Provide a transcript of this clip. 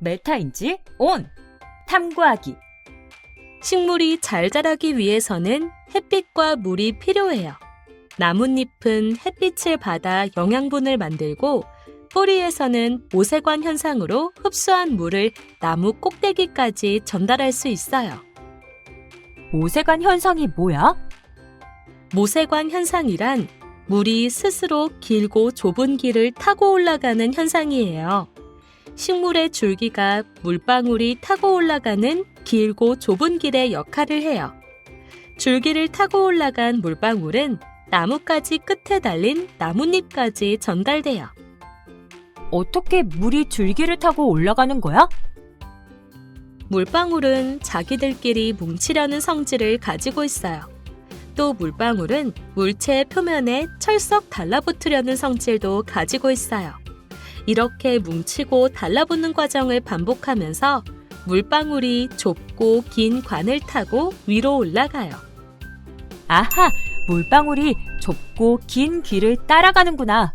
메타인지 온. 탐구하기. 식물이 잘 자라기 위해서는 햇빛과 물이 필요해요. 나뭇잎은 햇빛을 받아 영양분을 만들고 뿌리에서는 모세관 현상으로 흡수한 물을 나무 꼭대기까지 전달할 수 있어요. 모세관 현상이 뭐야? 모세관 현상이란 물이 스스로 길고 좁은 길을 타고 올라가는 현상이에요. 식물의 줄기가 물방울이 타고 올라가는 길고 좁은 길의 역할을 해요. 줄기를 타고 올라간 물방울은 나뭇가지 끝에 달린 나뭇잎까지 전달돼요. 어떻게 물이 줄기를 타고 올라가는 거야? 물방울은 자기들끼리 뭉치려는 성질을 가지고 있어요. 또 물방울은 물체의 표면에 철썩 달라붙으려는 성질도 가지고 있어요. 이렇게 뭉치고 달라붙는 과정을 반복하면서 물방울이 좁고 긴 관을 타고 위로 올라가요. 아하, 물방울이 좁고 긴 길을 따라가는구나.